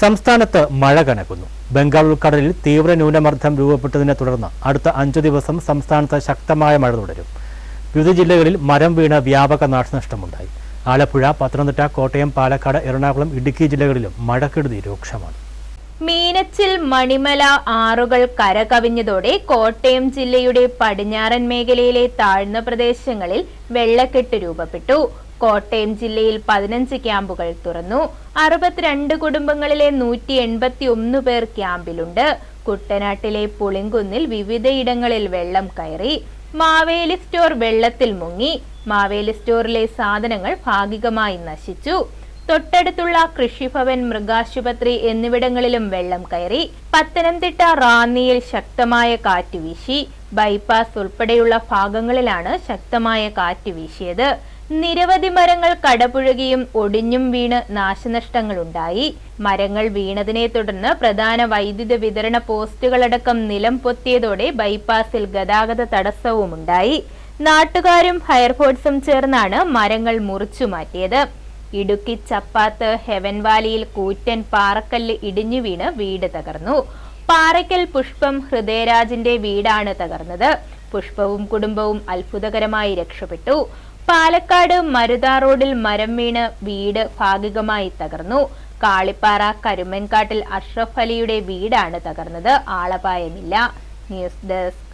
സംസ്ഥാനത്ത് മഴ കനക്കുന്നു. ബംഗാൾ ഉൾക്കടലിൽ തീവ്ര ന്യൂനമർദ്ദം രൂപപ്പെട്ടതിനെ തുടർന്ന് അടുത്ത അഞ്ചു ദിവസം സംസ്ഥാനത്ത് ശക്തമായ മഴ തുടരും. വിവിധ ജില്ലകളിൽ മരം വീണ് വ്യാപക നാശനഷ്ടമുണ്ടായി. ആലപ്പുഴ പത്തനംതിട്ട കോട്ടയം പാലക്കാട് എറണാകുളം ഇടുക്കി ജില്ലകളിലും മഴക്കെടുതി രൂക്ഷമാണ്. മീനച്ചിൽ മണിമല ആറുകൾ കരകവിഞ്ഞതോടെ കോട്ടയം ജില്ലയുടെ പടിഞ്ഞാറൻ മേഖലയിലെ താഴ്ന്ന പ്രദേശങ്ങളിൽ വെള്ളക്കെട്ട് രൂപപ്പെട്ടു. കോട്ടയം ജില്ലയിൽ പതിനഞ്ച് ക്യാമ്പുകൾ തുറന്നു. അറുപത്തിരണ്ട് കുടുംബങ്ങളിലെ നൂറ്റി എൺപത്തി ഒന്ന് പേർ ക്യാമ്പിലുണ്ട്. കുട്ടനാട്ടിലെ പുളിങ്കുന്നിൽ വിവിധയിടങ്ങളിൽ വെള്ളം കയറി. മാവേലി സ്റ്റോർ വെള്ളത്തിൽ മുങ്ങി. മാവേലി സ്റ്റോറിലെ സാധനങ്ങൾ ഭാഗികമായി നശിച്ചു. തൊട്ടടുത്തുള്ള കൃഷിഭവൻ മൃഗാശുപത്രി എന്നിവിടങ്ങളിലും വെള്ളം കയറി പത്തനംതിട്ട റാന്നിയിൽ ശക്തമായ കാറ്റ് വീശി ബൈപ്പാസ് ഉൾപ്പെടെയുള്ള ഭാഗങ്ങളിലാണ് ശക്തമായ കാറ്റ് വീശിയത്. നിരവധി മരങ്ങൾ കടപുഴകിയും ഒടിഞ്ഞും വീണ് നാശനഷ്ടങ്ങളുണ്ടായി. മരങ്ങൾ വീണതിനെ തുടർന്ന് പ്രധാന വൈദ്യുത വിതരണ പോസ്റ്റുകളടക്കം നിലം പൊത്തിയതോടെ ബൈപ്പാസിൽ ഗതാഗത തടസ്സവുമുണ്ടായി. നാട്ടുകാരും ഫയർഫോഴ്സും ചേർന്നാണ് മരങ്ങൾ മുറിച്ചു മാറ്റിയത്. ഇടുക്കി ചപ്പാത്ത് ഹെവൻ വാലിയിൽ കൂറ്റൻ പാറക്കല്ല് ഇടിഞ്ഞു വീണ് വീട് തകർന്നു. പാറയ്ക്കൽ പുഷ്പം ഹൃദയരാജിന്റെ വീടാണ് തകർന്നത്. പുഷ്പവും കുടുംബവും അത്ഭുതകരമായി രക്ഷപ്പെട്ടു. പാലക്കാട് മരുതാ റോഡിൽ മരം വീണ് വീട് ഭാഗികമായി തകർന്നു. കാളിപ്പാറ കരുമൻകാട്ടിൽ അഷ്റഫ് അലിയുടെ വീടാണ് തകർന്നത്. ആളപായമില്ല. News desk.